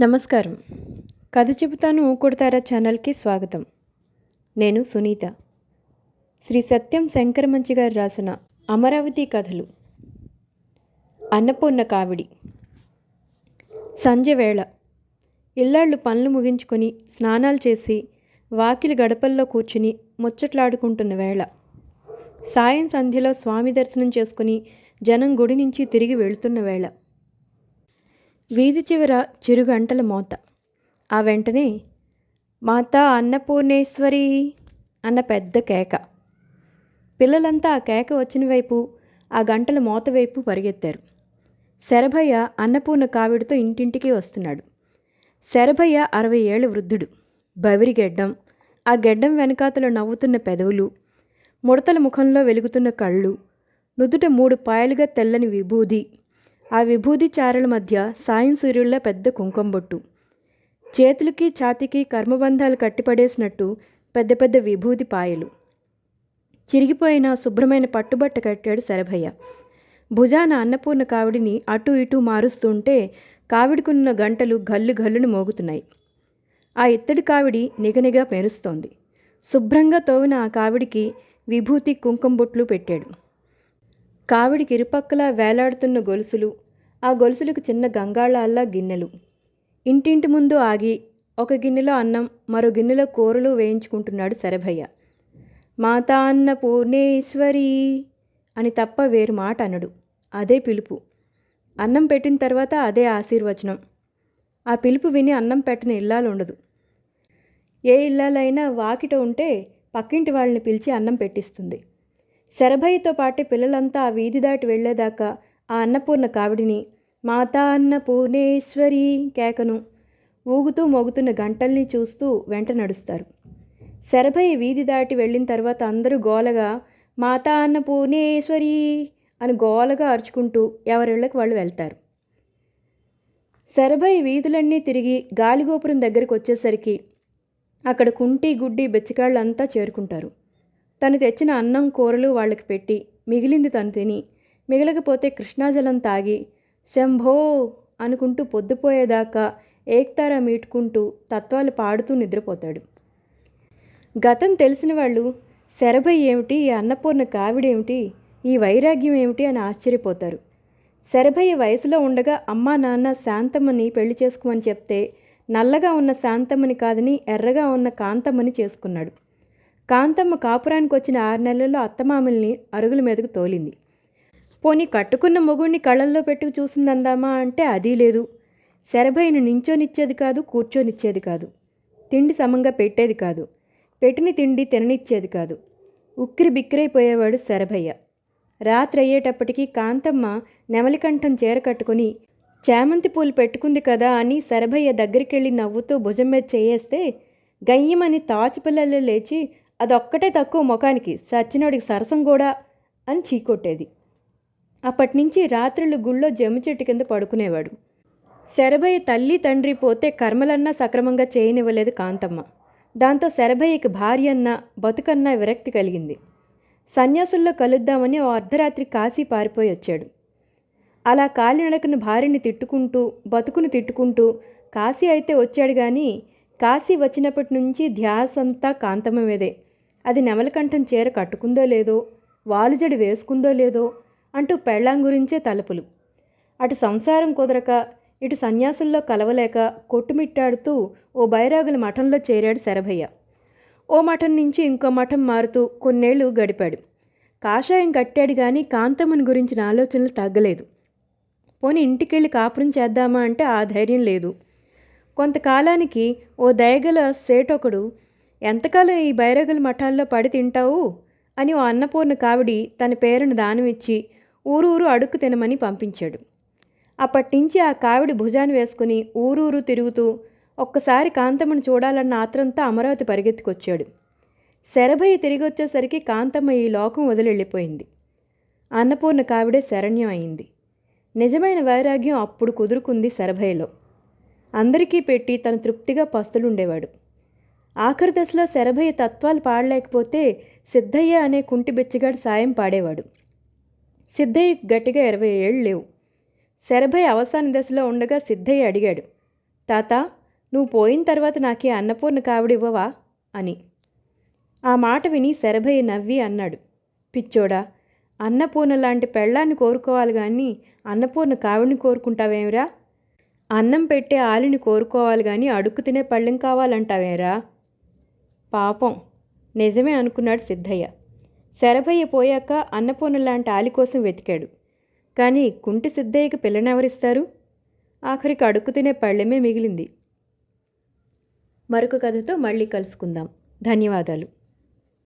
నమస్కారం. కథ చెబుతాను ఊకొడతారా ఛానల్కి స్వాగతం. నేను సునీత. శ్రీ సత్యం శంకరమంచి గారు రాసిన అమరావతి కథలు. అన్నపూర్ణ కావిడి. సంజె వేళ. ఇల్లాళ్ళు పనులు ముగించుకొని స్నానాలు చేసి వాకిలి గడపల్లో కూర్చుని ముచ్చట్లాడుకుంటున్న వేళ. సాయం సంధ్యలో స్వామి దర్శనం చేసుకుని జనం గుడి నుంచి తిరిగి వెళ్తున్న వేళ. వీధి చివర చిరుగంటల మోత. ఆ వెంటనే మాతా అన్నపూర్ణేశ్వరి అన్న పెద్ద కేక. పిల్లలంతా ఆ కేక వచ్చిన వైపు ఆ గంటల మోత వైపు పరిగెత్తారు. శరభయ్య అన్నపూర్ణ కావిడితో ఇంటింటికి వస్తున్నాడు. శరభయ్య అరవై ఏళ్ళ వృద్ధుడు. బవిరి గెడ్డం ఆ గెడ్డం వెనకాతలో నవ్వుతున్న పెదవులు ముడతల ముఖంలో వెలుగుతున్న కళ్ళు నుదుట మూడు పాయలుగా తెల్లని విభూది ఆ విభూది చారల మధ్య సాయం సూర్యుళ్ళ పెద్ద కుంకంబొట్టు చేతులకి ఛాతీకి కర్మబంధాలు కట్టిపడేసినట్టు పెద్ద పెద్ద విభూది పాయలు. చిరిగిపోయిన శుభ్రమైన పట్టుబట్ట కట్టాడు శరభయ్య. భుజాన అన్నపూర్ణ కావిడిని అటు ఇటు మారుస్తుంటే కావిడికున్న గంటలు గల్లు గల్లును మోగుతున్నాయి. ఆ ఇత్తడి కావిడి నిగనిగా మెరుస్తోంది శుభ్రంగా తోవిన ఆ కావిడికి విభూతి కుంకంబొట్లు పెట్టాడు. కావిడికి ఇరుపక్కల వేలాడుతున్న గొలుసులు ఆ గొలుసులకు చిన్న గంగాళాల్లా గిన్నెలు. ఇంటింటి ముందు ఆగి ఒక గిన్నెలో అన్నం మరో గిన్నెలో కూరలు వేయించుకుంటున్నాడు శరభయ్య. మాతా అన్న పూర్ణేశ్వరి అని తప్ప వేరు మాట అనడు. అదే పిలుపు. అన్నం పెట్టిన తర్వాత అదే ఆశీర్వచనం. ఆ పిలుపు విని అన్నం పెట్టని ఇల్లాలు ఉండదు. ఏ ఇల్లాలైనా వాకిట ఉంటే పక్కింటి వాళ్ళని పిలిచి అన్నం పెట్టిస్తుంది. శరభయ్యతో పాటు పిల్లలంతా ఆ వీధి దాటి వెళ్ళేదాకా ఆ అన్నపూర్ణ కావిడిని మాతా అన్నపూర్ణేశ్వరి కేకను ఊగుతూ మోగుతున్న గంటల్ని చూస్తూ వెంట నడుస్తారు. శరభయ్య వీధి దాటి వెళ్ళిన తర్వాత అందరూ గోలగా మాతా అన్నపూర్ణేశ్వరి అని గోలగా అరుచుకుంటూ ఎవరిళ్ళకి వాళ్ళు వెళ్తారు. శరభయ్య వీధులన్నీ తిరిగి గాలిగోపురం దగ్గరికి వచ్చేసరికి అక్కడ కుంటి గుడ్డి బెచ్చకాళ్ళంతా చేరుకుంటారు. తను తెచ్చిన అన్నం కూరలు వాళ్ళకి పెట్టి మిగిలింది తను తిని మిగలకపోతే కృష్ణాజలం తాగి శంభో అనుకుంటూ పొద్దుపోయేదాకా ఏక్తారా మీటుకుంటూ తత్వాలు పాడుతూ నిద్రపోతాడు. గతం తెలిసిన వాళ్ళు శరభయ్య ఏమిటి ఈ అన్నపూర్ణ కావిడేమిటి ఈ వైరాగ్యం ఏమిటి అని ఆశ్చర్యపోతారు. శరభయ్య వయసులో ఉండగా అమ్మా నాన్న శాంతమ్మని పెళ్ళి చేసుకోమని చెప్తే నల్లగా ఉన్న శాంతమ్మని కాదని ఎర్రగా ఉన్న కాంతమ్మని చేసుకున్నాడు. కాంతమ్మ కాపురానికి వచ్చిన ఆరు నెలల్లో అత్తమామల్ని అరుగుల మీదకు తోలింది. పోనీ కట్టుకున్న మొగుడిని కళ్ళల్లో పెట్టుకు చూసిందందామా అంటే అదీ లేదు. శరభయ్యను నించోనిచ్చేది కాదు కూర్చోనిచ్చేది కాదు. తిండి సమంగా పెట్టేది కాదు. పెట్టిన తిండి తిననిచ్చేది కాదు. ఉక్కిరి బిక్కిరైపోయేవాడు శరభయ్య. రాత్రి అయ్యేటప్పటికీ కాంతమ్మ నెమలికంఠం చీర కట్టుకుని చామంతి పూలు పెట్టుకుంది కదా అని శరభయ్య దగ్గరికెళ్ళి నవ్వుతూ భుజం మీద చేయేస్తే గయ్యమని తాచిపిల్లలు లేచి అదొక్కటే తక్కువ ముఖానికి సచ్చినోడికి సరసం కూడా అని చీకొట్టేది. అప్పటి నుంచి రాత్రులు గుళ్ళో జమ్మి చెట్టు కింద పడుకునేవాడు. శరభయ్య తల్లి తండ్రి పోతే కర్మలన్నా సక్రమంగా చేయనివ్వలేదు కాంతమ్మ. దాంతో శరభయ్యకి భార్య అన్న బతుకన్నా విరక్తి కలిగింది. సన్యాసుల్లో కలుద్దామని ఓ అర్ధరాత్రి కాశీ పారిపోయి వచ్చాడు. అలా కాలినడకన భార్యని తిట్టుకుంటూ బతుకును తిట్టుకుంటూ కాశీ అయితే వచ్చాడు కానీ కాశీ వచ్చినప్పటి నుంచి ధ్యాసంతా కాంతమ్మ మీదే. అది నెమలకంఠం చీర కట్టుకుందో లేదో వాలుజడి వేసుకుందో లేదో అంటూ పెళ్ళాం గురించే తలుపులు. అటు సంసారం కుదరక ఇటు సన్యాసుల్లో కలవలేక కొట్టుమిట్టాడుతూ ఓ బైరాగుల మఠంలో చేరాడు శరభయ్య. ఓ మఠం నుంచి ఇంకో మఠం మారుతూ కొన్నేళ్ళు గడిపాడు. కాషాయం కట్టాడు కానీ కాంతమ్మని గురించిన ఆలోచనలు తగ్గలేదు. పోనీ ఇంటికెళ్ళి కాపురం చేద్దామా అంటే ఆ ధైర్యం లేదు. కొంతకాలానికి ఓ దయగల సేటొకడు ఎంతకాలం ఈ బైరగల మఠాల్లో పడి తింటావు? అని ఓ అన్నపూర్ణ కావిడి తన పేరును దానమిచ్చి ఊరూరు అడుక్కు తినమని పంపించాడు. అప్పటినుంచి ఆ కావిడి భుజాన్ని వేసుకుని ఊరూరు తిరుగుతూ ఒక్కసారి కాంతమ్మను చూడాలన్న ఆత్రంతో అమరావతి పరిగెత్తుకొచ్చాడు. శరభయ్య తిరిగి వచ్చేసరికి కాంతమ్మ ఈ లోకం వదిలెళ్ళిపోయింది. అన్నపూర్ణ కావిడే శరణ్యం అయింది. నిజమైన వైరాగ్యం అప్పుడు కుదురుకుంది శరభయ్యలో. అందరికీ పెట్టి తను తృప్తిగా పస్తులుండేవాడు. ఆఖరి దశలో శరభయ్య తత్వాలు పాడలేకపోతే సిద్ధయ్య అనే కుంటి బెచ్చగాడు సాయం పాడేవాడు. సిద్ధయ్య గట్టిగా ఇరవై ఏళ్ళు లేవు. శరభయ్య అవసాన దశలో ఉండగా సిద్ధయ్య అడిగాడు తాత నువ్వు పోయిన తర్వాత నాకే అన్నపూర్ణ కావిడివ్వవా అని. ఆ మాట విని శరభయ్య నవ్వి అన్నాడు పిచ్చోడా అన్నపూర్ణ లాంటి పెళ్ళాన్ని కోరుకోవాలి కానీ అన్నపూర్ణ కావిడిని కోరుకుంటావేమిరా? అన్నం పెట్టే ఆలిని కోరుకోవాలి కానీ అడుక్కు తినే పళ్ళెం కావాలంటావేరా? పాపం. నిజమే అనుకున్నాడు సిద్ధయ్య. శరభయ్య పోయాక అన్నపూర్ణ లాంటి ఆలి కోసం వెతికాడు. కానీ కుంటి సిద్ధయ్యకి పిల్లనెవరిస్తారు? ఆఖరికి అడుక్కు తినే పళ్ళెమే మిగిలింది. మరొక కథతో మళ్ళీ కలుసుకుందాం. ధన్యవాదాలు.